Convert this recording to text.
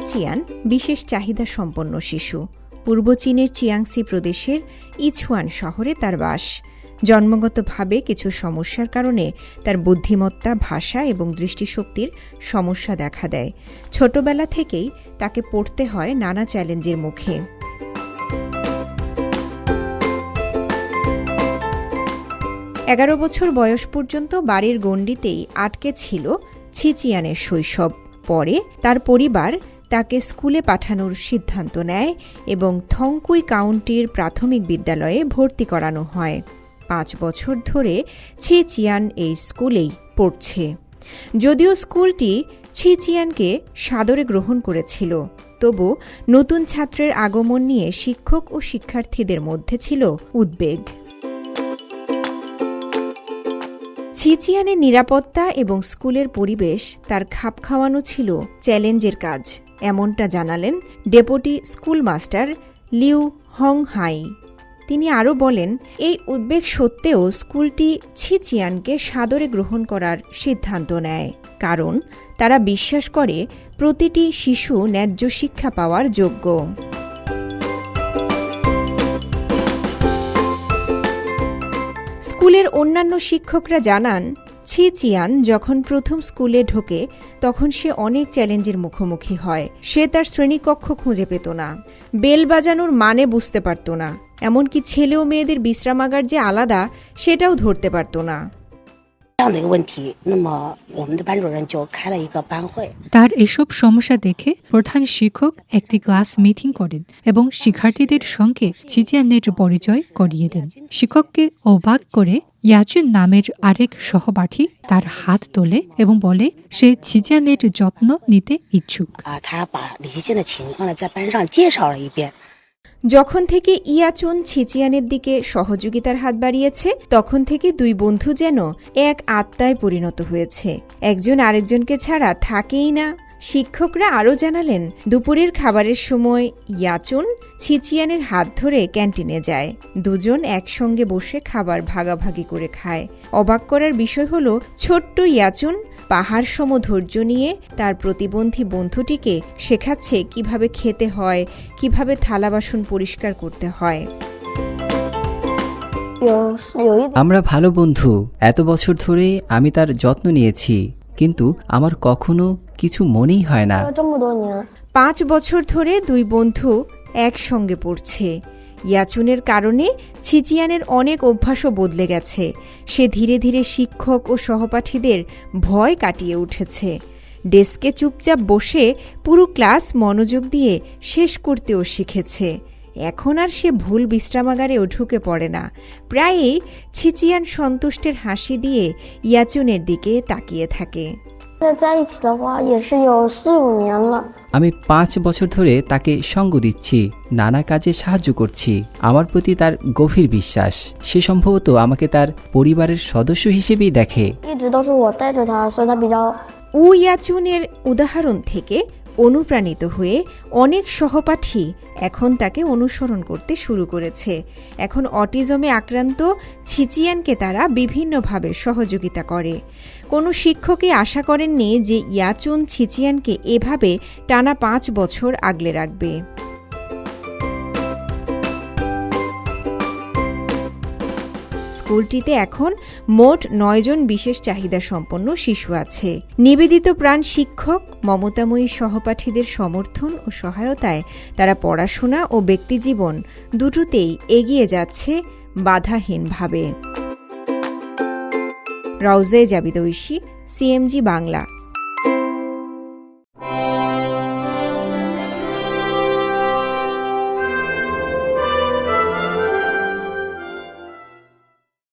ছিচিয়ান বিশেষ চাহিদা সম্পন্ন শিশু। পূর্ব চীনের চিয়াংসি প্রদেশের ইছুয়ান শহরে তার বাস। জন্মগতভাবে কিছু সমস্যার কারণে তার বুদ্ধিমত্তা, ভাষা এবং দৃষ্টিশক্তির সমস্যা দেখা দেয়। ছোটবেলা থেকেই তাকে পড়তে হয় নানা চ্যালেঞ্জের মুখে। এগারো বছর বয়স পর্যন্ত বাড়ির গণ্ডিতেই আটকে ছিল ছিচিয়ানের শৈশব। পরে তার পরিবার তাকে স্কুলে পাঠানোর সিদ্ধান্ত নেয় এবং থংকুই কাউন্টির প্রাথমিক বিদ্যালয়ে ভর্তি করানো হয়। পাঁচ বছর ধরে ছিচিয়ান এই স্কুলেই পড়ছে। যদিও স্কুলটি ছিচিয়ানকে সাদরে গ্রহণ করেছিল, তবু নতুন ছাত্রের আগমন নিয়ে শিক্ষক ও শিক্ষার্থীদের মধ্যে ছিল উদ্বেগ। ছিচিয়ানের নিরাপত্তা এবং স্কুলের পরিবেশ তার খাপ খাওয়ানো ছিল চ্যালেঞ্জের কাজ। এমনটা জানালেন deputy school master Liu Hong Hai তিনি আরও বলেন, এই উদ্বেগ সত্ত্বেও স্কুলটি ছিচিয়ানকে সাদরে গ্রহণ করার সিদ্ধান্ত নেয়, কারণ তারা বিশ্বাস করে প্রতিটি শিশু ন্যায্য শিক্ষা পাওয়ার যোগ্য। স্কুলের অন্যান্য শিক্ষকরা জানান ছি চিয়ান যখন প্রথম স্কুলে ঢোকে, তখন সে অনেক চ্যালেঞ্জের মুখোমুখি হয়। সে তার শ্রেণীকক্ষ খুঁজে পেত না। বেল বাজানোর মানে বুঝতে পারত না। এমনকি ছেলে ও মেয়েদের বিশ্রামাগার যে আলাদা, সেটাও ধরতে পারত না। 这样的一个问题，那么我们的班主任就开了一个班会， তার এসব সমস্যা দেখে প্রধান শিক্ষক একটি ক্লাস মিটিং করেন এবং শিক্ষার্থীদের সঙ্গে চিচিয়ানের পরিচয় করিয়ে দেন শিক্ষককে অবাক করে ইয়াচুন নামের আরেক সহপাঠী তার হাত তোলে এবং বলে সে চিচিয়ানের যত্ন নিতে ইচ্ছুক 啊，他把李基建的情况呢在班上介绍了一遍。 যখন থেকে ইয়াচুন ছিচিয়ানের দিকে সহযোগিতার হাত বাড়িয়েছে, তখন থেকে দুই বন্ধু যেন এক আত্মায় পরিণত হয়েছে। একজন আরেকজনকে ছাড়া থাকেই না। শিক্ষকরা আরও জানালেন, দুপুরের খাবারের সময় ইয়াচুন ছিচিয়ানের হাত ধরে ক্যান্টিনে যায়। দুজন একসঙ্গে বসে খাবার ভাগাভাগি করে খায়। অবাক করার বিষয় হল, ছোট্ট ইয়াচুন পাহাড় সম ধৈর্য নিয়ে তার প্রতিবন্ধী বন্ধুটিকে শেখাচ্ছে কীভাবে খেতে হয় কীভাবে থালা বাসন পরিষ্কার করতে হয়। আমরা ভালো বন্ধু। এত বছর ধরে আমি তার যত্ন নিয়েছি কিন্তু আমার কখনো কিছু মনেই হয় না। পাঁচ বছর ধরে দুই বন্ধু একসঙ্গে পড়ছে। ইয়াচুনের কারণে ছিচিয়ানের অনেক অভ্যাসও বদলে গেছে। সে ধীরে ধীরে শিক্ষক ও সহপাঠীদের ভয় কাটিয়ে উঠেছে। ডেস্কে চুপচাপ বসে পুরো ক্লাস মনোযোগ দিয়ে শেষ করতেও শিখেছে। এখন আর সে ভুল বিশ্রামাগারেও ঢুকে পড়ে না। প্রায়ই ছিচিয়ান সন্তুষ্টের হাসি দিয়ে ইয়াচুনের দিকে তাকিয়ে থাকে। 现在在一起的话也是有四五年了。 আমি পাঁচ বছর ধরে তাকে সঙ্গ দিচ্ছি নানা কাজে সাহায্য করছি আমার প্রতি তার গভীর বিশ্বাস সে সম্ভবত আমাকে তার পরিবারের সদস্য হিসেবেই দেখে 一直都是我带着他，所以他比较 উ ইয়াচুনের উদাহরণ থেকে অনুপ্রাণিত হয়ে অনেক সহপাঠী এখন তাকে অনুসরণ করতে শুরু করেছে। এখন অটিজমে আক্রান্ত ছিচিয়ানকে তারা বিভিন্নভাবে সহযোগিতা করে। কোনো শিক্ষকই আশা করেননি যে ইয়াচুন ছিচিয়ানকে এভাবে টানা পাঁচ বছর আগলে রাখবে। স্কুলটিতে এখন মোট নয়জন বিশেষ চাহিদা সম্পন্ন শিশু আছে। নিবেদিত প্রাণ শিক্ষক মমতাময়ী সহপাঠীদের সমর্থন ও সহায়তায় তারা পড়াশোনা ও ব্যক্তিজীবন দুটোতেই এগিয়ে যাচ্ছে বাধাহীনভাবে। রওজে জাবিদ ঐশী, সিএমজি বাংলা।